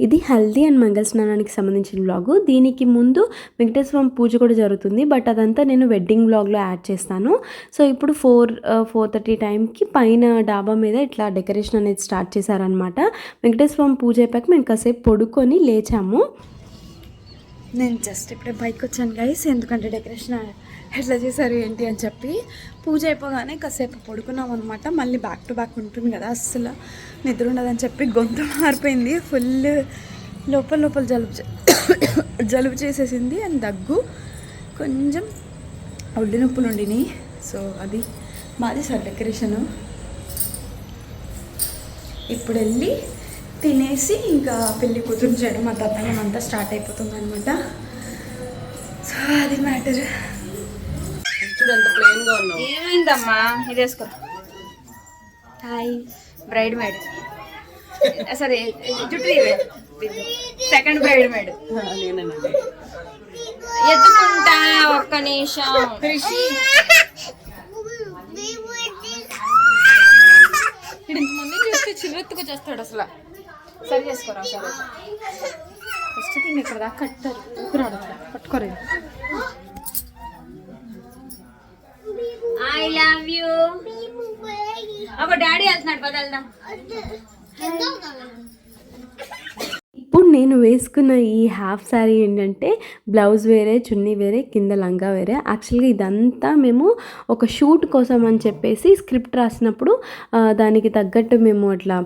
ఇది హల్దీ అండ్ మంగళ స్నానానికి సంబంధించిన వ్లాగు దీనికి ముందు వెంకటేశ్వరం పూజ కూడా జరుగుతుంది బట్ అదంతా నేను వెడ్డింగ్ బ్లాగ్లో యాడ్ చేస్తాను. సో ఇప్పుడు ఫోర్ ఫోర్ థర్టీ టైంకి పైన డాబా మీద ఇట్లా డెకరేషన్ అనేది స్టార్ట్ చేశారనమాట వెంకటేశ్వరం పూజ అయిపోయాక మేము కాసేపు పడుకొని లేచాము. నేను జస్ట్ ఇప్పుడే బైక్ వచ్చాను గైస్ ఎందుకంటే డెకరేషన్ ఎట్లా చేశారు ఏంటి అని చెప్పి పూజ అయిపోగానే కాసేపు పడుకున్నాం అనమాట మళ్ళీ బ్యాక్ టు బ్యాక్ ఉంటుంది కదా అస్సలు నిద్ర ఉండదని చెప్పి గొంతు మారిపోయింది. ఫుల్ లోపల లోపల జలుబు జలుబు చేసేసింది అండ్ దగ్గు కొంచెం ఒళ్ళు నొప్పులు ఉండినాయి సో అది మాది సార్ డెకరేషను ఇప్పుడు వెళ్ళి తినేసి ఇంకా పెళ్ళి కూతురు చేయడం మా తప్పనం అంతా స్టార్ట్ అయిపోతుంది అనమాట సో అది మ్యాటర్ ఏమైందమ్మా? ఇది వేసుకో. హాయ్ బ్రైడ్ మేడ్ సరే జుట్టు ఇవే సెకండ్ బ్రైడ్ మేడ్ ఎత్తుకుంటా ఒక్క నిమిషం. ఇక్కడ ఇంతమంది చూస్తే చిరెత్తుగా చేస్తాడు అసలు. సరి చేసుకోరా సరే. ఫస్ట్ థింగ్ ఇక్కడ దాకా కట్టారు. ఊపిరాడు పట్టుకోరు. ఐ లవ్ యూ ఒక డాడీ వెళ్తున్నాడు పద వెళ్దాం. నేను వేసుకున్న ఈ హాఫ్ శారీ ఏంటంటే బ్లౌజ్ వేరే చున్నీ వేరే కింద లంగా వేరే. యాక్చువల్గా ఇదంతా మేము ఒక షూట్ కోసం అని చెప్పేసి స్క్రిప్ట్ రాసినప్పుడు దానికి తగ్గట్టు మేము అట్లా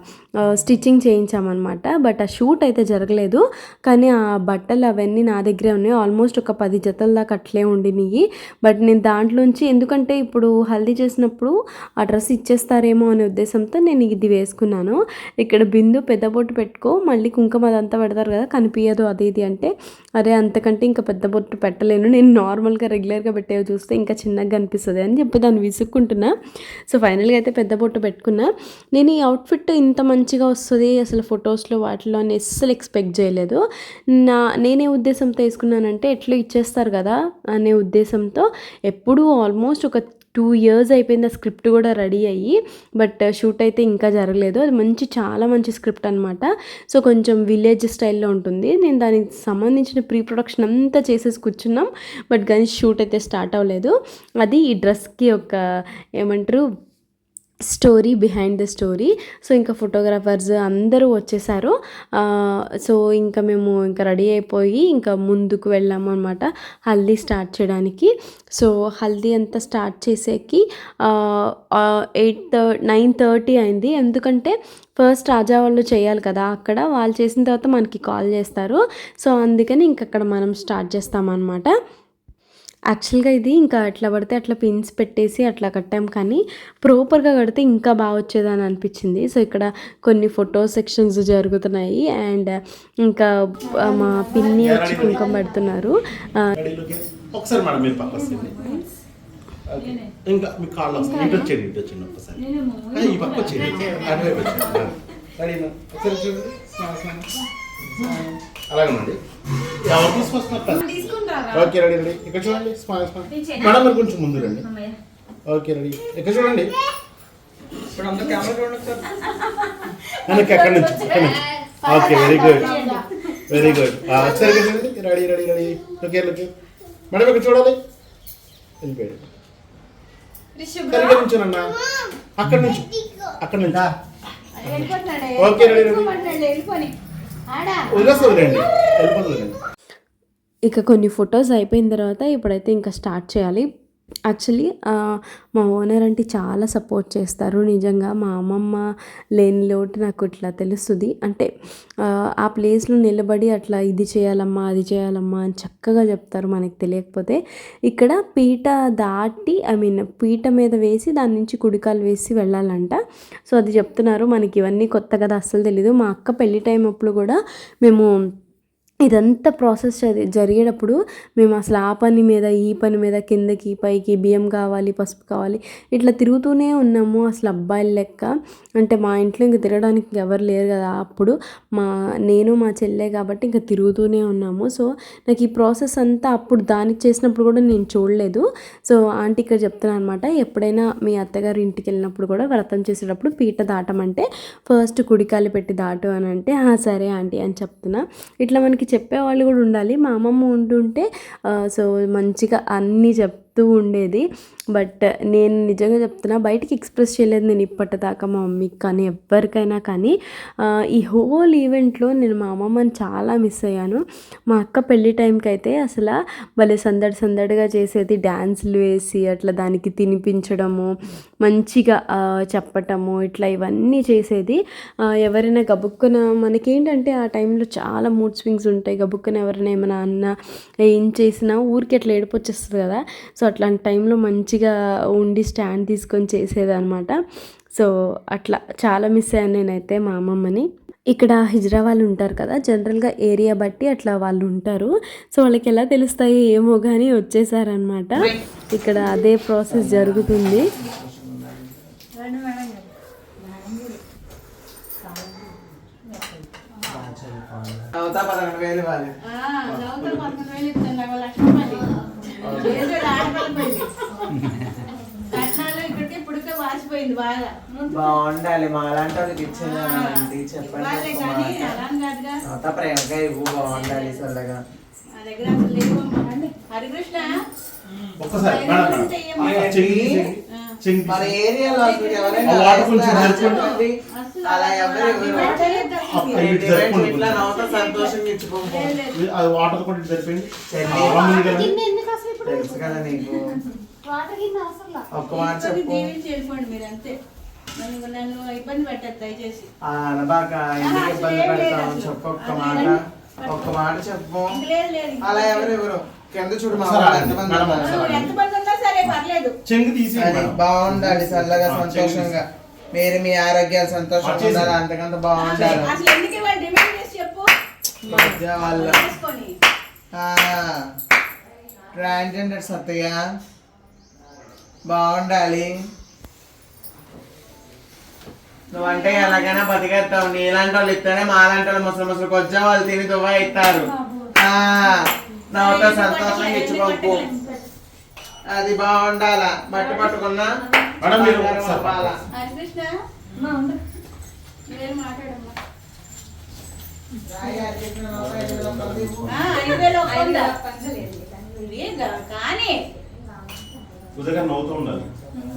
స్టిచ్చింగ్ చేయించామన్నమాట. బట్ ఆ షూట్ అయితే జరగలేదు. కానీ ఆ బట్టలు అవన్నీ నా దగ్గరే ఉన్నాయి. ఆల్మోస్ట్ ఒక పది జతల దాకా అట్లే ఉండినాయి. బట్ నేను దాంట్లోంచి ఎందుకంటే ఇప్పుడు హల్దీ చేసినప్పుడు ఆ డ్రెస్ ఇచ్చేస్తారేమో అనే ఉద్దేశంతో నేను ఇది వేసుకున్నాను. ఇక్కడ బిందు పెద్ద బొట్టు పెట్టుకో మళ్ళీ కుంకుమ అదంతా పెడతారు కదా కనిపించదు అది ఇది అంటే. అరే అంతకంటే ఇంకా పెద్ద బొట్టు పెట్టలేను. నేను నార్మల్గా రెగ్యులర్గా పెట్టేవి చూస్తే ఇంకా చిన్నగా కనిపిస్తుంది అని చెప్పి దాన్ని విసుక్కుంటున్నా. సో ఫైనల్గా అయితే పెద్ద బొట్టు పెట్టుకున్నా. నేను ఈ అవుట్ఫిట్ ఇంత మంచిగా వస్తుంది అసలు ఫొటోస్లో వాటిలో అని అస్సలు ఎక్స్పెక్ట్ చేయలేదు. నా నేనే ఉద్దేశంతో వేసుకున్నానంటే ఎట్లా ఇచ్చేస్తారు కదా అనే ఉద్దేశంతో ఎప్పుడూ ఆల్మోస్ట్ ఒక టూ ఇయర్స్ అయిపోయింది ఆ స్క్రిప్ట్ కూడా రెడీ అయ్యి బట్ షూట్ అయితే ఇంకా జరగలేదు. అది మంచి చాలా మంచి స్క్రిప్ట్ అనమాట సో కొంచెం విలేజ్ స్టైల్లో ఉంటుంది. నేను దానికి సంబంధించిన ప్రీ ప్రొడక్షన్ అంతా చేసేసి కూర్చున్నాం బట్ కానీ షూట్ అయితే స్టార్ట్ అవ్వలేదు. అది ఈ డ్రెస్కి ఒక ఏమంటారు story behind the story so ఇంకా ఫోటోగ్రాఫర్స్ అందరూ వచ్చేసారు. సో ఇంకా మేము ఇంకా రెడీ అయిపోయి ఇంకా ముందుకు వెళ్ళాము అనమాట హల్దీ స్టార్ట్ చేయడానికి. సో హల్దీ అంతా స్టార్ట్ చేసేకి ఎయిట్ నైన్ థర్టీ అయింది. ఎందుకంటే ఫస్ట్ రాజా వాళ్ళు చేయాలి కదా. అక్కడ వాళ్ళు చేసిన తర్వాత మనకి కాల్ చేస్తారు. సో అందుకని ఇంక అక్కడ మనం స్టార్ట్ చేస్తామన్నమాట. యాక్చువల్గా ఇది ఇంకా అట్లా పడితే అట్లా పిన్స్ పెట్టేసి అట్లా కట్టాం కానీ ప్రాపర్గా కడితే ఇంకా బాగా వచ్చేదని అనిపించింది. సో ఇక్కడ కొన్ని ఫోటో సెక్షన్స్ జరుగుతున్నాయి అండ్ ఇంకా ఆ, మా పిన్ని వచ్చి కుంకుమ పెడుతున్నారు. ఒకసారి మేడం మీరు. ఇంకా మీ కాళ్ళు వస్తాయి. ఇటు ఇటు ఒక్కసారి. ఈ పక్క అటువైపు చూడండి. అలాగే అండి ఎవరు తీసుకొస్తున్నారు? ఓకే రెడీ రెడీ ఇక్కడ చూడండి స్మైల్ స్మైల్ మేడం మీరు కొంచెం ముందు రండి ఓకే రెడీ ఇక్కడ చూడండి వెనక్కి అక్కడి నుంచి అక్కడి నుంచి okay very good very good ఒకసారి ఇక్కడ చూడండి ready ready ready okay okay madam ఇక్కడ చూడాలి వెళ్ళిపోయాడు సరిగ్గా నుంచోనన్నా అక్కడి నుంచి అక్కడి నుంచి ఓకే రెడీ రెడీ వదిలేస్తుంది రండి వెళ్ళిపోతుంది రండి ఇక కొన్ని ఫొటోస్ అయిపోయిన తర్వాత ఇప్పుడైతే ఇంకా స్టార్ట్ చేయాలి. యాక్చువల్లీ మా ఓనర్ అంటే చాలా సపోర్ట్ చేస్తారు. నిజంగా మా అమ్మమ్మ లేని లోటు నాకు ఇట్లా తెలుస్తుంది. అంటే ఆ, ప్లేస్లో నిలబడి అట్లా ఇది చేయాలమ్మా అది చేయాలమ్మా అని చక్కగా చెప్తారు మనకి తెలియకపోతే. ఇక్కడ పీట దాటి ఐ మీన్ పీట మీద వేసి దాని నుంచి కుడికాలు వేసి వెళ్ళాలంట. సో అది చెప్తున్నారు. మనకి ఇవన్నీ కొత్త కదా అస్సలు తెలీదు. మా అక్క పెళ్ళి టైం అప్పుడు కూడా మేము ఇదంతా ప్రాసెస్ జరిగేటప్పుడు మేము అసలు ఆ పని మీద ఈ పని మీద కిందకి పైకి బియ్యం కావాలి పసుపు కావాలి ఇట్లా తిరుగుతూనే ఉన్నాము అసలు అబ్బాయిల లెక్క. అంటే మా ఇంట్లో ఇంక తిరగడానికి ఎవరు లేరు కదా. అప్పుడు మా నేను మా చెల్లె కాబట్టి ఇంకా తిరుగుతూనే ఉన్నాము. సో నాకు ఈ ప్రాసెస్ అంతా అప్పుడు దానికి చేసినప్పుడు కూడా నేను చూడలేదు. సో ఆంటీ ఇక్కడ చెప్తున్నాను అనమాట ఎప్పుడైనా మీ అత్తగారు ఇంటికి వెళ్ళినప్పుడు కూడా వ్రతం చేసేటప్పుడు పీట దాటమంటే ఫస్ట్ కుడికాలు పెట్టి దాటు అని అంటే సరే ఆంటీ అని చెప్తున్నా. ఇట్లా మనకి చెప్పేవాళ్ళు కూడా ఉండాలి. మా అమ్మమ్మ ఉంటుంటే సో మంచిగా అన్నీ చెప్ చెప్తూ ఉండేది. బట్ నేను నిజంగా చెప్తున్నా బయటికి ఎక్స్ప్రెస్ చేయలేదు నేను ఇప్పటిదాకా మా మమ్మీకి కానీ ఎవరికైనా కానీ. ఈ హోల్ ఈవెంట్లో నేను మా అమ్మమ్మని చాలా మిస్ అయ్యాను. మా అక్క పెళ్ళి టైంకి అయితే అసలు భలే సందడి సందడిగా చేసేది. డ్యాన్సులు వేసి అట్లా దానికి తినిపించడము మంచిగా చెప్పటము ఇట్లా ఇవన్నీ చేసేది. ఎవరైనా గబుక్కున మనకేంటంటే ఆ టైంలో చాలా మూడ్ స్వింగ్స్ ఉంటాయి. గబుక్కున ఎవరైనా ఏమైనా అన్న ఏం చేసినా ఊరికి అట్లా ఏడుపు వచ్చేస్తుంది కదా. సో అట్లాంటి టైంలో మంచిగా ఉండి స్టాండ్ తీసుకొని చేసేదన్నమాట. సో అట్లా చాలా మిస్ అయ్యాను నేనైతే మా అమ్మమ్మని. ఇక్కడ హిజ్రా వాళ్ళు ఉంటారు కదా జనరల్గా ఏరియా బట్టి అట్లా వాళ్ళు ఉంటారు. సో వాళ్ళకి ఎలా తెలుస్తాయో ఏమో కానీ వచ్చేసారనమాట ఇక్కడ అదే ప్రాసెస్ జరుగుతుంది. అవుతా పదకొండు వేలు ఇవ్వాలి వాసిపోయింది బాగా. బాగుండాలి మా అలాంటి వాళ్ళకి ఇచ్చింది చెప్పండి ప్రేమగా ఇవ్వు బాగుండాలి చల్లగా నా దగ్గర అసలు లేవమ్మా. హరికృష్ణ? ఒక్కసారి మన. ఏరియాలో అసలు ఎవరైనా. అలా ఎవరు ఇట్లా. నవ్వుతా సంతోషంగా అది వాటర్ కూడా ఇటు సరిపోయింది ఆ. తెలుసు కదా నీకు? ఒక్క మాట చెప్పు. ఆ అనబాక ఎందుకు ఇబ్బంది పెడతావు? చెప్పు ఒక్క మాట. ఒక్క మాట చెప్పు. అలా ఎవరు ఎవరు కింద చూడు మా సరే, వాళ్ళు ఎంతమంది ఉన్నారు. చెంగు అది. బాగుండాలి చల్లగా ఆ, సంతోషంగా. మీరు మీ ఆరోగ్యాలు సంతోషంగా. ఉండాలి అంతకంత బాగుండాలి. అసలు ఎందుకు ఇవ్వండి డిమాండ్ చేసి చెప్పు. మధ్య వాళ్ళ చేసుకొని ట్రాన్స్జెండర్ సత్తయ్య బాగుండాలి నువ్వంటే ఎలాగైనా బతికేస్తావు. నీలాంటి వాళ్ళు ఇస్తేనే మాలాంటి వాళ్ళు ముసలి ముసలి కొంచెం వాళ్ళు తిని దువ్వ ఇస్తారు. నవ్వుతో సంతోషంగా ఇచ్చిపోకు అది బాగుండాలా. బట్టి పట్టుకున్నా మేడం, మీరు మాట్లాడమ్మా. కానీ నవ్వుతూ ఉండాలి.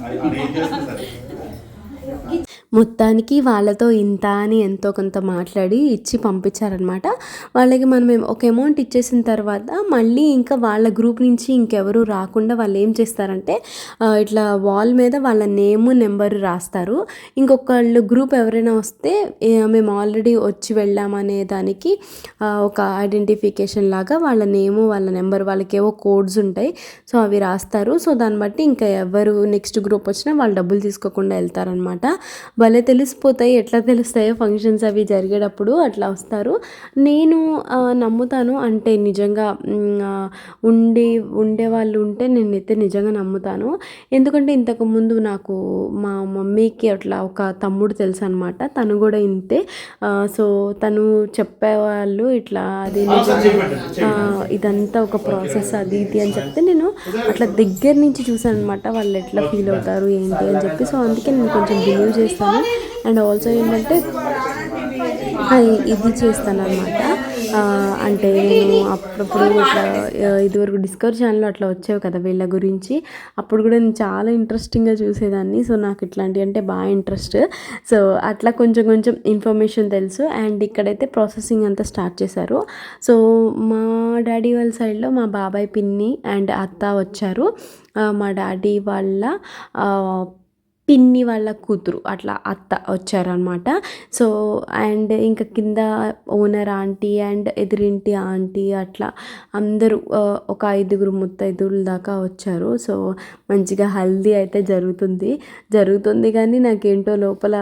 అది ఏం చేస్తుంది సరే. మొత్తానికి వాళ్ళతో ఇంత అని ఎంతో కొంత మాట్లాడి ఇచ్చి పంపించారనమాట వాళ్ళకి మనం ఒక అమౌంట్ ఇచ్చేసిన తర్వాత మళ్ళీ ఇంకా వాళ్ళ గ్రూప్ నుంచి ఇంకెవరు రాకుండా వాళ్ళు ఏం చేస్తారంటే ఇట్లా వాల్ మీద వాళ్ళ నేమ్ నెంబర్ రాస్తారు. ఇంకొకళ్ళు గ్రూప్ ఎవరైనా వస్తే మేము ఆల్రెడీ వచ్చి వెళ్ళామనే దానికి ఒక ఐడెంటిఫికేషన్ లాగా వాళ్ళ నేము వాళ్ళ నెంబర్ వాళ్ళకి ఏవో కోడ్స్ ఉంటాయి. సో అవి రాస్తారు. సో దాన్ని బట్టి ఇంకా ఎవరు నెక్స్ట్ గ్రూప్ వచ్చినా వాళ్ళు డబ్బులు తీసుకోకుండా వెళ్తారనమాట భలే తెలిసిపోతాయి ఎట్లా తెలుస్తాయో ఫంక్షన్స్ అవి జరిగేటప్పుడు అట్లా వస్తారు. నేను నమ్ముతాను అంటే నిజంగా ఉండి ఉండే వాళ్ళు ఉంటే నేనైతే నిజంగా నమ్ముతాను. ఎందుకంటే ఇంతకు ముందు నాకు మా మమ్మీకి అట్లా ఒక తమ్ముడు తెలుసు అనమాట తను కూడా ఇంతే. సో తను చెప్పేవాళ్ళు ఇట్లా అది. ఇదంతా ఒక ప్రాసెస్ అది ఇది అని చెప్తే నేను అట్లా దగ్గర నుంచి చూసాను అనమాట వాళ్ళు ఎట్లా ఫీల్ అవుతారు ఏంటి అని చెప్పి. సో అందుకే నేను కొంచెం బిలీవ్ చేస్తాను. అండ్ ఆల్సో ఏంటంటే ఇది చేస్తాను అనమాట అంటే నేను అప్పుడప్పుడు ఇట్లా ఇదివరకు డిస్కవర్ ఛానల్లో అట్లా వచ్చేవి కదా వీళ్ళ గురించి. అప్పుడు కూడా నేను చాలా ఇంట్రెస్టింగ్గా చూసేదాన్ని. సో నాకు ఇట్లాంటివి అంటే బాగా ఇంట్రెస్ట్ సో అట్లా కొంచెం కొంచెం ఇన్ఫర్మేషన్ తెలుసు. అండ్ ఇక్కడైతే ప్రాసెసింగ్ అంతా స్టార్ట్ చేశారు. సో మా డాడీ వాళ్ళ సైడ్లో మా బాబాయ్ పిన్ని అండ్ అత్త వచ్చారు. మా డాడీ వాళ్ళ పిన్ని వాళ్ళ కూతురు అట్లా అత్త వచ్చారనమాట సో అండ్ ఇంకా కింద ఓనర్ ఆంటీ అండ్ ఎదురింటి ఆంటీ అట్లా అందరూ ఒక ఐదుగురు ముత్తైదుగురు దాకా వచ్చారు. సో మంచిగా హల్దీ అయితే జరుగుతుంది. జరుగుతుంది కానీ నాకేంటో లోపల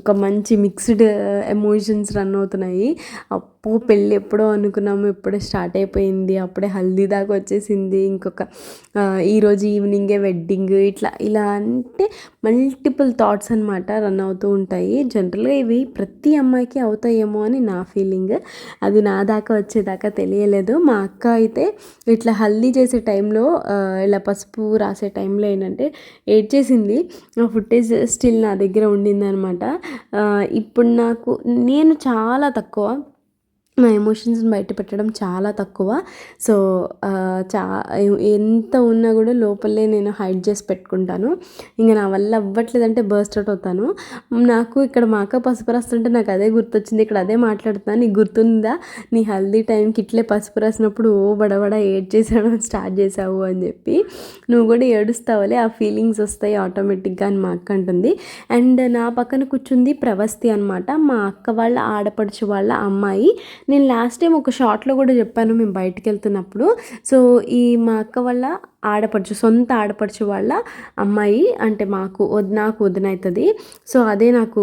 ఒక మంచి మిక్స్డ్ ఎమోషన్స్ రన్ అవుతున్నాయి. అప్ప అప్పు పెళ్ళి ఎప్పుడో అనుకున్నాము ఇప్పుడే స్టార్ట్ అయిపోయింది అప్పుడే హల్దీ దాకా వచ్చేసింది ఇంకొక ఈరోజు ఈవినింగే వెడ్డింగ్ ఇట్లా ఇలా అంటే మల్టిపుల్ థాట్స్ అనమాట రన్ అవుతూ ఉంటాయి. జనరల్గా ఇవి ప్రతి అమ్మాయికి అవుతాయేమో అని నా ఫీలింగ్ అది నా దాకా వచ్చేదాకా తెలియలేదు. మా అక్క అయితే ఇట్లా హల్దీ చేసే టైంలో ఇలా పసుపు రాసే టైంలో ఏంటంటే ఏడ్చేసింది. ఆ ఫుటేజ్ స్టిల్ నా దగ్గర ఉండిందనమాట ఇప్పుడు నాకు నేను చాలా తక్కువ నా ఎమోషన్స్ని బయట పెట్టడం చాలా తక్కువ. సో చా ఎంత ఉన్నా కూడా లోపలే నేను హైడ్ చేసి పెట్టుకుంటాను. ఇంకా నా వల్ల అవ్వట్లేదంటే బర్స్ట్ అవుట్ అవుతాను. నాకు ఇక్కడ మా అక్క పసుపు రాస్తుంటే నాకు అదే గుర్తొచ్చింది. ఇక్కడ అదే మాట్లాడుతున్నాను. నీకు గుర్తుందా? నీ హల్దీ టైంకి ఇట్లే పసుపు రాసినప్పుడు ఓ బడబడ ఏడ్ చేసాను స్టార్ట్ చేసావు అని చెప్పి నువ్వు కూడా ఏడుస్తావులే ఆ ఫీలింగ్స్ వస్తాయి ఆటోమేటిక్గా అని మా అక్క అంటుంది. అండ్ నా పక్కన కూర్చుంది ప్రవస్తి అనమాట మా అక్క వాళ్ళ ఆడపడుచు వాళ్ళ అమ్మాయి. నేను లాస్ట్ టైం ఒక షార్ట్లో కూడా చెప్పాను మేము బయటికి వెళ్తున్నప్పుడు. సో ఈ మా అక్క వాళ్ళ ఆడపడుచు సొంత ఆడపడుచు వాళ్ళ అమ్మాయి అంటే మాకు వద్ నాకు వదినవుతుంది సో అదే నాకు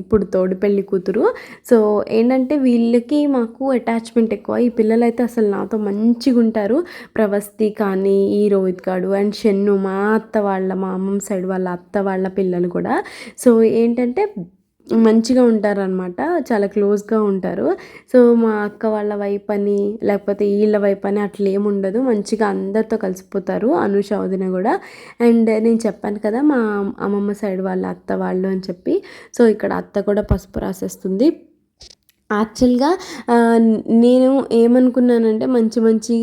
ఇప్పుడు తోడు పెళ్ళి కూతురు. సో ఏంటంటే వీళ్ళకి మాకు అటాచ్మెంట్ ఎక్కువ. ఈ పిల్లలు అయితే అసలు నాతో మంచిగా ఉంటారు. ప్రవస్తి కానీ ఈ రోహిత్ గాడు అండ్ షెన్ను మా అత్త వాళ్ళ మా అమ్మమ్మ సైడ్ వాళ్ళ అత్త వాళ్ళ పిల్లలు కూడా. సో ఏంటంటే మంచిగా ఉంటారనమాట చాలా క్లోజ్గా ఉంటారు. సో మా అక్క వాళ్ళ వైపు అని లేకపోతే వీళ్ళ వైపు అని అట్లా ఏమి ఉండదు. మంచిగా అందరితో కలిసిపోతారు. అనుష వదిన కూడా. అండ్ నేను చెప్పాను కదా మా అమ్మమ్మ సైడ్ వాళ్ళ అత్త వాళ్ళు అని చెప్పి. సో ఇక్కడ అత్త కూడా పసుపు రాసేస్తుంది. యాక్చువల్గా నేను ఏమనుకున్నానంటే మంచి మంచి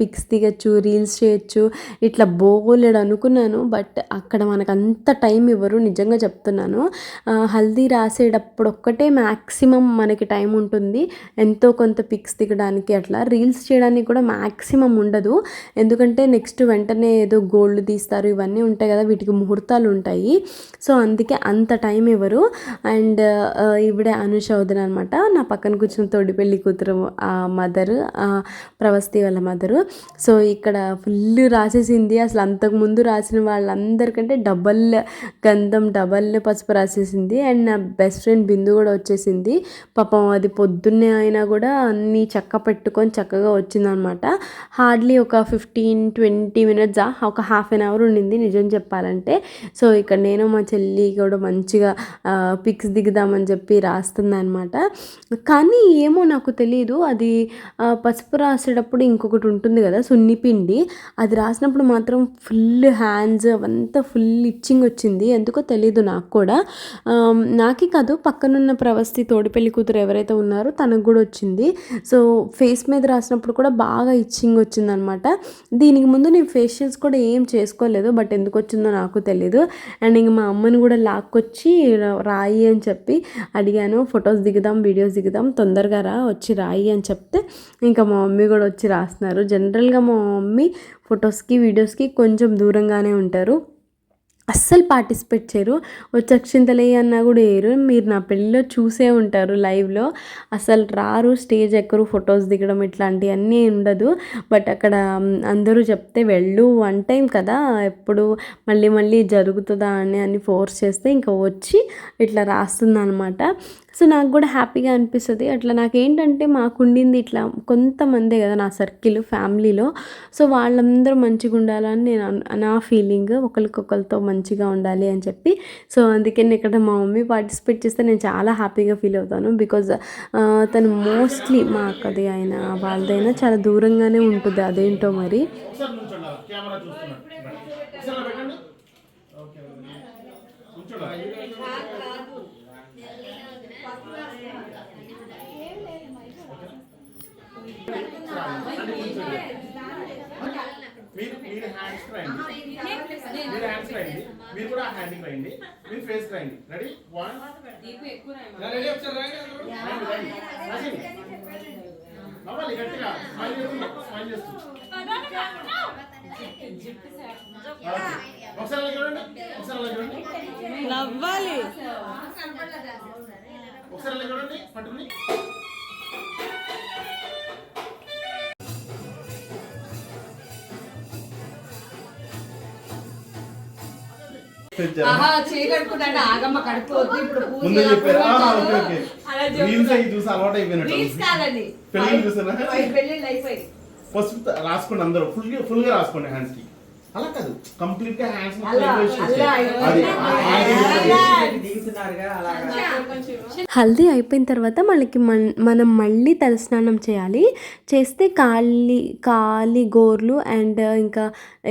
పిక్స్ దిగచ్చు రీల్స్ చేయొచ్చు ఇట్లా బోగోలేడు అనుకున్నాను. బట్ అక్కడ మనకు అంత టైం ఇవ్వరు నిజంగా చెప్తున్నాను. హల్దీ రాసేటప్పుడు ఒక్కటే మ్యాక్సిమం మనకి టైం ఉంటుంది. ఎంతో కొంత పిక్స్ దిగడానికి అట్లా రీల్స్ చేయడానికి కూడా మ్యాక్సిమం ఉండదు. ఎందుకంటే నెక్స్ట్ వెంటనే ఏదో గోల్డ్ తీస్తారు ఇవన్నీ ఉంటాయి కదా వీటికి ముహూర్తాలు ఉంటాయి. సో అందుకే అంత టైం ఇవ్వరు. అండ్ ఇవిడే అనుష అనమాట నా పక్కన కూర్చున్న తోడి పెళ్ళి కూతురు ఆ మదర్ ప్రవస్తి వాళ్ళ మదరు. సో ఇక్కడ ఫుల్ రాసేసింది. అసలు అంతకుముందు రాసిన వాళ్ళందరికంటే డబల్ గంధం డబల్ పసుపు రాసేసింది. అండ్ నా బెస్ట్ ఫ్రెండ్ బిందు కూడా వచ్చేసింది. పాపం అది పొద్దున్నే అయినా కూడా అన్నీ చక్క పెట్టుకొని చక్కగా వచ్చిందనమాట. హార్డ్లీ ఒక ఫిఫ్టీన్ ట్వంటీ మినిట్స్ ఒక హాఫ్ అన్ అవర్ ఉండింది నిజం చెప్పాలంటే. సో ఇక్కడ నేను మా చెల్లి కూడా మంచిగా పిక్స్ దిగుదామని చెప్పి రాస్తుంది అనమాట కానీ ఏమో నాకు తెలియదు అది పసుపు రాసేటప్పుడు ఇంకొకటి ఉంటుంది కదా సున్నిపిండి అది రాసినప్పుడు మాత్రం ఫుల్ హ్యాండ్స్ అవంతా ఫుల్ ఇచ్చింగ్ వచ్చింది. ఎందుకో తెలియదు నాకు కూడా. నాకే కాదు పక్కనున్న ప్రవస్తి తోడిపెళ్ళి కూతురు ఎవరైతే ఉన్నారో తనకు కూడా వచ్చింది. సో ఫేస్ మీద రాసినప్పుడు కూడా బాగా ఇచ్చింగ్ వచ్చిందనమాట. దీనికి ముందు నేను ఫేషియల్స్ కూడా ఏం చేసుకోలేదు బట్ ఎందుకు వచ్చిందో నాకు తెలియదు అండ్ ఇంక మా అమ్మని కూడా లాక్కొచ్చి రాయి అని చెప్పి అడిగాను. ఫొటోస్ దిగుదాం వీడియోస్ దిగుదాం తొందరగా రా వచ్చి రాయి అని చెప్తే ఇంకా మా మమ్మీ కూడా వచ్చి రాస్తున్నారు. జనరల్గా మా మమ్మీ ఫొటోస్కి వీడియోస్కి కొంచెం దూరంగానే ఉంటారు. అస్సలు పార్టిసిపేట్ చేయరు. వచ్చి అక్షింతలే అన్నా కూడా వేయరు మీరు నా పెళ్ళిలో చూసే ఉంటారు లైవ్లో. అసలు రారు స్టేజ్ ఎక్కరు ఫొటోస్ దిగడం ఇట్లాంటివన్నీ ఉండదు. బట్ అక్కడ అందరూ చెప్తే వెళ్ళు వన్ టైం కదా ఎప్పుడు మళ్ళీ మళ్ళీ జరుగుతుందా అని అని ఫోర్స్ చేస్తే ఇంకా వచ్చి ఇట్లా రాస్తుంది అనమాట సో నాకు కూడా హ్యాపీగా అనిపిస్తుంది. అట్లా నాకేంటంటే మాకు ఉండింది ఇట్లా కొంతమందే కదా నా సర్కిల్ ఫ్యామిలీలో. సో వాళ్ళందరూ మంచిగా ఉండాలని నేను నా ఫీలింగ్ ఒకరికొకరితో మంచిగా ఉండాలి అని చెప్పి. సో అందుకే నేను ఇక్కడ మా మమ్మీ పార్టిసిపేట్ చేస్తే నేను చాలా హ్యాపీగా ఫీల్ అవుతాను. బికాజ్ తను మోస్ట్లీ మా అక్కది అయినా వాళ్ళదైనా చాలా దూరంగానే ఉంటుంది అదేంటో మరి. ఓకే. మీరు హ్యాండ్స్ రాయండి మీరు హ్యాండ్స్ రాయండి మీరు కూడా హ్యాండింగ్ రాయండి మీరు ఫేస్ రాయండి రెడీ వన్ రెడీ ఒకసారి రాయండి నవ్వాలి గట్టిగా. స్మైల్ చేస్తూ స్మైల్ చేస్తూ ఓకే. ఒకసారి అలా చూడండి. ఒకసారి అలా చూడండి. నవ్వాలి. ఒకసారి అలా చూడండి. పట్టుకుని. ముందే చెప్పారు. ఆహా, ఓకే ఓకే. రీల్స్ అవి చూసి అలవాటు అయిపోయినట్టు చూసారా? రాసుకోండి అందరూ ఫుల్ ఫుల్గా రాసుకోండి హ్యాండ్స్కి. అలా కాదు. కంప్లీట్గా హ్యాండ్స్ హల్దీ అయిపోయిన తర్వాత మనకి మన మనం మళ్ళీ తలస్నానం చేయాలి. చేస్తే కాలి కాలి గోర్లు అండ్ ఇంకా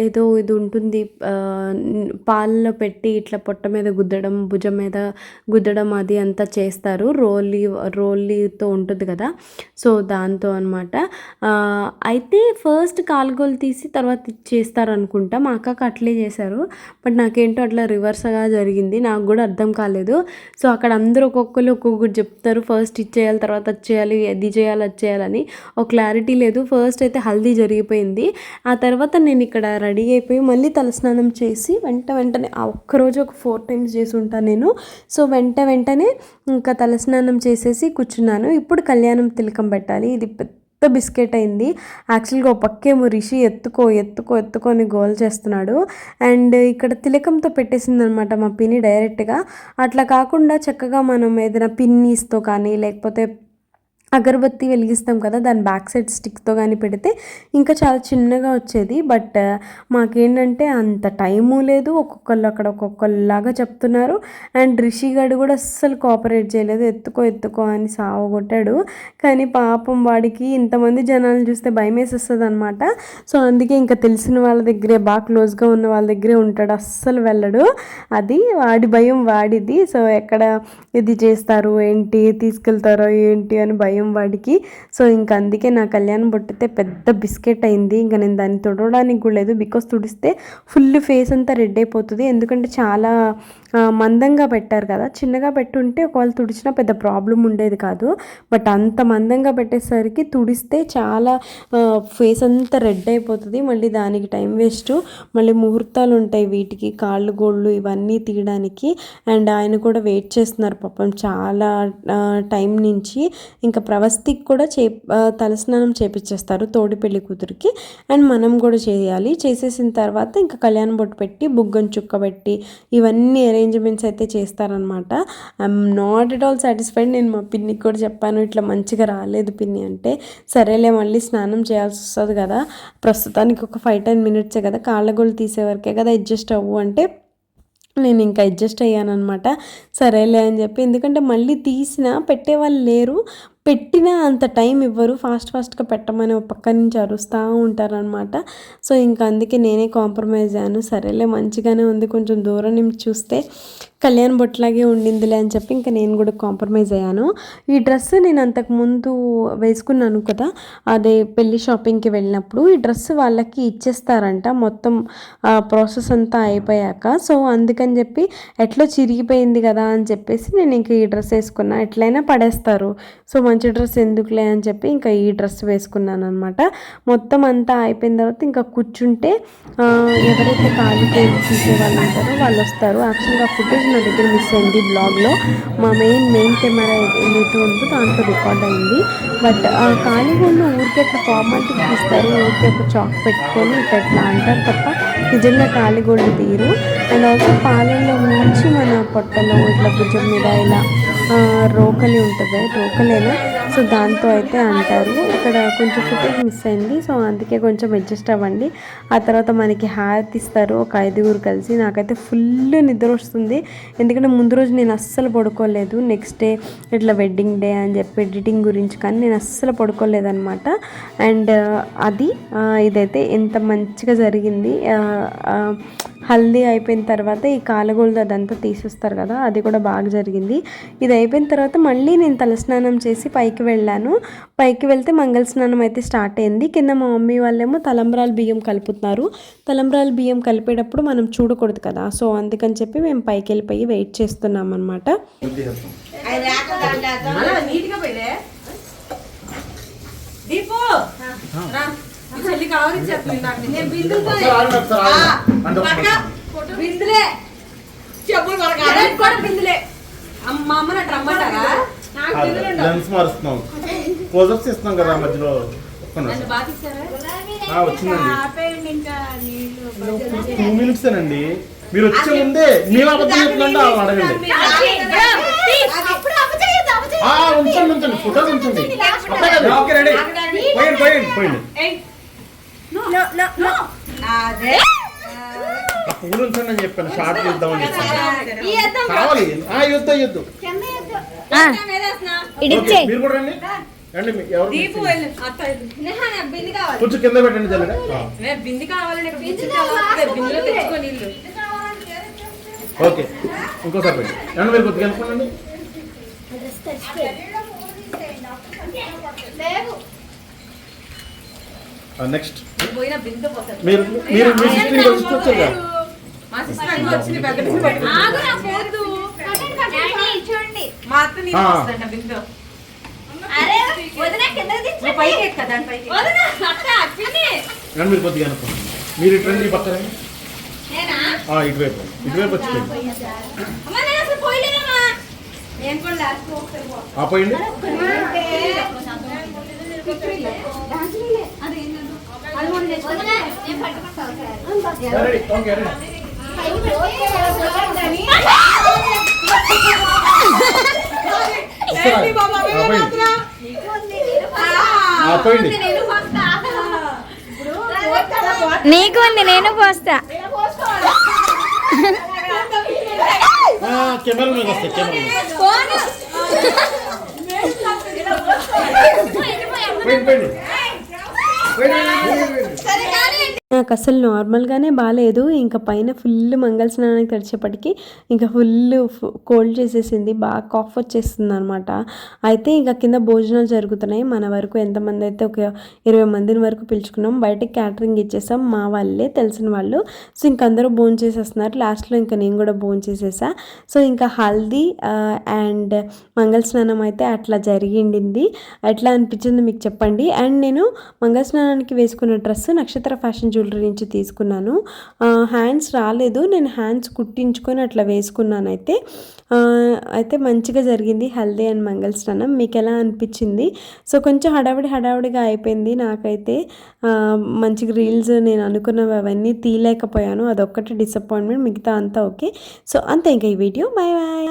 ఏదో ఇది ఉంటుంది పాలలో పెట్టి ఇట్లా పొట్ట మీద గుద్దడం భుజం మీద గుద్దడం అది అంతా చేస్తారు. రోలీ రోలీతో ఉంటుంది కదా. సో దాంతో అనమాట అయితే ఫస్ట్ కాలుగోలు తీసి తర్వాత చేస్తారు అనుకుంటా. మా అక్కకి అట్లే చేశారు. బట్ నాకేంటో అట్లా రివర్స్గా జరిగింది. నాకు కూడా అర్థం కాలేదు. సో అక్కడ అందరూ ఒక్కొక్కరు ఒక్కొక్కటి చెప్తారు. ఫస్ట్ ఇది చేయాలి తర్వాత అది చేయాలి అది చేయాలి అది చేయాలని. ఒక క్లారిటీ లేదు. ఫస్ట్ అయితే హల్దీ జరిగిపోయింది. ఆ తర్వాత నేను ఇక్కడ రెడీ అయిపోయి మళ్ళీ తలస్నానం చేసి వెంట వెంటనే ఆ ఒక్కరోజు ఒక ఫోర్ టైమ్స్ చేసి ఉంటాను నేను. సో వెంట వెంటనే ఇంకా తలస్నానం చేసేసి కూర్చున్నాను. ఇప్పుడు కళ్యాణం తిలకం పెట్టాలి. ఇది పెద్ద బిస్కెట్ అయింది. యాక్చువల్గా ఒక పక్కేమో రిషి ఎత్తుకో ఎత్తుకో ఎత్తుకొని గోల్ చేస్తున్నాడు. అండ్ ఇక్కడ తిలకంతో పెట్టేసిందనమాట మా పిన్ని డైరెక్ట్గా. అట్లా కాకుండా చక్కగా మనం ఏదైనా పిన్నీస్తో కానీ లేకపోతే అగరబత్తి వెలిగిస్తాం కదా దాని బ్యాక్ సైడ్ స్టిక్తో కానీ పెడితే ఇంకా చాలా చిన్నగా వచ్చేది. బట్ మాకేంటంటే అంత టైము లేదు. ఒక్కొక్కళ్ళు అక్కడ ఒక్కొక్కళ్ళలాగా చెప్తున్నారు. అండ్ రిషి గడు కూడా అస్సలు కోఆపరేట్ చేయలేదు. ఎత్తుకో ఎత్తుకో అని సావగొట్టాడు. కానీ పాపం వాడికి ఇంతమంది జనాలు చూస్తే భయం వేసేస్తుంది అనమాట సో అందుకే ఇంకా తెలిసిన వాళ్ళ దగ్గరే బాగా క్లోజ్గా ఉన్న వాళ్ళ దగ్గరే ఉంటాడు. అస్సలు వెళ్ళడు. అది వాడి భయం వాడిది. సో ఎక్కడ ఇది చేస్తారు? ఏంటి? తీసుకెళ్తారో? ఏంటి? అని భయం వాడికి. సో ఇంకా అందుకే నా కళ్యాణం బొట్టితే పెద్ద బిస్కెట్ అయింది. ఇంకా నేను దాన్ని తుడవడానికి కూడా లేదు. బికాస్ తుడిస్తే ఫుల్ ఫేస్ అంతా రెడ్ అయిపోతుంది. ఎందుకంటే చాలా మందంగా పెట్టారు కదా. చిన్నగా పెట్టుంటే ఒకవేళ తుడిచినా పెద్ద ప్రాబ్లం ఉండేది కాదు. బట్ అంత మందంగా పెట్టేసరికి తుడిస్తే చాలా ఫేస్ అంతా రెడ్ అయిపోతుంది. మళ్ళీ దానికి టైం వేస్ట్. మళ్ళీ ముహూర్తాలు ఉంటాయి వీటికి కాళ్ళు గోళ్ళు ఇవన్నీ తీయడానికి. అండ్ ఆయన కూడా వెయిట్ చేస్తున్నారు పాపం చాలా టైం నుంచి. ఇంకా ప్రవస్తికి కూడా చే తలస్నానం చేపించేస్తారు తోడి పెళ్ళి కూతురికి. అండ్ మనం కూడా చేయాలి. చేసేసిన తర్వాత ఇంకా కళ్యాణ బొట్టు పెట్టి బుగ్గను చుక్క పెట్టి ఇవన్నీ అరేంజ్మెంట్స్ అయితే చేస్తారనమాట I'm not at all satisfied నేను మా పిన్నికి కూడా చెప్పాను ఇట్లా మంచిగా రాలేదు పిన్ని అంటే సరేలే మళ్ళీ స్నానం చేయాల్సి వస్తుంది కదా. ప్రస్తుతానికి ఒక ఫైవ్ టెన్ మినిట్సే కదా. కాళ్ళగోళ్ళు తీసే వరకే కదా అడ్జస్ట్ అవ్వు అంటే నేను ఇంకా అడ్జస్ట్ అయ్యాను అనమాట సరేలే అని చెప్పి ఎందుకంటే మళ్ళీ తీసిన పెట్టేవాళ్ళు లేరు. పెట్టినా అంత టైం ఇవ్వరు. ఫాస్ట్ ఫాస్ట్గా పెట్టమని ఒక పక్క నుంచి అరుస్తూ ఉంటారనమాట సో ఇంకా అందుకే నేనే కాంప్రమైజ్ అయ్యాను. సరేలే మంచిగానే ఉంది. కొంచెం దూరం నుంచి చూస్తే కళ్యాణ్ బొట్లాగే ఉండిందిలే అని చెప్పి ఇంకా నేను కూడా కాంప్రమైజ్ అయ్యాను. ఈ డ్రెస్ నేను అంతకు ముందు వేసుకున్నాను కదా అదే పెళ్ళి షాపింగ్కి వెళ్ళినప్పుడు ఈ డ్రెస్ వాళ్ళకి ఇచ్చేస్తారంట. మొత్తం ప్రాసెస్ అంతా అయిపోయాక. సో అందుకని చెప్పి ఎట్లా చిరిగిపోయింది కదా అని చెప్పేసి నేను ఇంక ఈ డ్రెస్ వేసుకున్నా. ఎట్లయినా పడేస్తారు. సో మంచి డ్రెస్ ఎందుకులే అని చెప్పి ఇంకా ఈ డ్రెస్ వేసుకున్నాను అనమాట మొత్తం అంతా అయిపోయిన తర్వాత ఇంకా కూర్చుంటే ఎవరైతే కాలు తీసే వాళ్ళు ఉంటారో వాళ్ళు వస్తారు యాక్చువల్గా ఫుటేజ్ నా దగ్గర మిస్ అయింది బ్లాగ్లో. మా మెయిన్ మెయిన్ కెమెరా ఏదైతే ఉందో దాంట్లో రికార్డ్ అయింది. బట్ ఆ ఖాళీగోళ్ళు ఊరికే అట్లా ఫార్మాలిటీకి తీస్తారు. ఊరికే ఒక చాక్ పెట్టుకొని ఇట్లా ఇట్లా అంటారు తప్ప నిజంగా ఖాళీగోళ్ళు తీరు అండ్ ఆల్సో పాలల్లో నుంచి మన పొట్టలో ఇట్లా భుజం మీద ఇలా రోకలి ఉంటుంది. రోకలేనా? సో దాంతో అయితే అంటారు. ఇక్కడ కొంచెం ఫుటేజ్ మిస్ అయింది. సో అందుకే కొంచెం అడ్జస్ట్ అవ్వండి. ఆ తర్వాత మనకి హారతి ఇస్తారు. ఒక ఐదుగురు కలిసి. నాకైతే ఫుల్ నిద్ర వస్తుంది. ఎందుకంటే ముందు రోజు నేను అస్సలు పడుకోలేదు. నెక్స్ట్ డే ఇట్లా వెడ్డింగ్ డే అని చెప్పి ఎడిటింగ్ గురించి కానీ నేను అస్సలు పడుకోలేదన్నమాట. అండ్ అది ఇదైతే ఎంత మంచిగా జరిగింది. హల్దీ అయిపోయిన తర్వాత ఈ కాలగోల్ది అదంతా తీసేస్తారు కదా అది కూడా బాగా జరిగింది. ఇది అయిపోయిన తర్వాత మళ్ళీ నేను తలస్నానం చేసి పైకి వెళ్ళాను. పైకి వెళ్తే మంగళ స్నానం అయితే స్టార్ట్ అయింది. కింద మా మమ్మీ వాళ్ళేమో తలంబ్రాలు బియ్యం కలుపుతున్నారు. తలంబ్రాలు బియ్యం కలిపేటప్పుడు మనం చూడకూడదు కదా సో అందుకని చెప్పి మేము పైకి వెళ్ళిపోయి వెయిట్ చేస్తున్నాం అనమాట నీట్గా దీపు నాకు నేను బిందులే చెప్పులు కూడా బిందులే అమ్మ అమ్మ రమ్మంటారా నాకు బిందులు లెన్స్ మారుస్తున్నాం. క్లోజప్స్ ఇస్తున్నాం కదా మధ్యలో. వచ్చిందండి. టూ మినిట్స్ అండి మీరు వచ్చే ముందే మీరు అబద్ధం చెప్తుంటే అడగండి. ఉంచండి ఉంచండి. ఫోటో ఉంచండి. పోయండి పోయండి పోయింది అదే. పువ్వులు ఉంచండి అని చెప్పాను షార్ట్ తీద్దామని చెప్పాను. కావాలి. ఆ యుద్ధ యుద్ధం మీరు కూడా రండి. రండి ఎవరు కావాలి. కొంచెం కింద పెట్టండి బింది కావాలి కావాలి. బిందులో తెచ్చుకో నీళ్ళు ఓకే ఇంకోసారి పెట్టండి. రండి మీరు కొద్దిగా అనుకోండి నెక్స్ట్ బిందు పోతుంది మీరు మీరు మీ సిస్టర్ రండి మీరు కొద్దిగా అనుకోండి. మీరు ఇటు రండి పక్కన ఇటువైపు. ఇటువైపు వచ్చిపోయింది నేను నీకు ఉంది నేను పోస్తా. కెమెరా మీద వస్తాయి కెమెరా నాకు అసలు నార్మల్గానే బాగాలేదు ఇంకా పైన ఫుల్ మంగళ స్నానానికి తెరిచేపటికి ఇంకా ఫుల్ కోల్డ్ చేసేసింది. బాగా కాఫ్ వచ్చేస్తుంది అనమాట అయితే ఇంకా కింద భోజనాలు జరుగుతున్నాయి. మన వరకు ఎంతమంది అయితే ఒక ఇరవై మందిని వరకు పిలుచుకున్నాం. బయటకి క్యాటరింగ్ ఇచ్చేసాం. మా వాళ్ళే తెలిసిన వాళ్ళు. సో ఇంక అందరూ భోజనం చేసేస్తున్నారు. లాస్ట్లో ఇంకా నేను కూడా భోజనం చేసేసా. సో ఇంకా హల్దీ అండ్ మంగళ స్నానం అయితే అట్లా జరిగిండింది. ఎట్లా అనిపించింది మీకు చెప్పండి. అండ్ నేను మంగళ స్నానానికి వేసుకున్న డ్రెస్ నక్షత్ర ఫ్యాషన్ జ్యువెలరీ నుంచి తీసుకున్నాను. హ్యాండ్స్ రాలేదు. నేను హ్యాండ్స్ కుట్టించుకొని అట్లా వేసుకున్నాను అయితే. అయితే మంచిగా జరిగింది. హల్దీ అండ్ మంగళ స్నానం మీకు ఎలా అనిపించింది? సో కొంచెం హడావిడి హడావిడిగా అయిపోయింది నాకైతే. మంచిగా రీల్స్ నేను అనుకున్నవి అవన్నీ తీయలేకపోయాను. అదొక్కటి డిసప్పాయింట్మెంట్ మిగతా అంతా ఓకే సో అంతే ఇంకా ఈ వీడియో బాయ్ బాయ్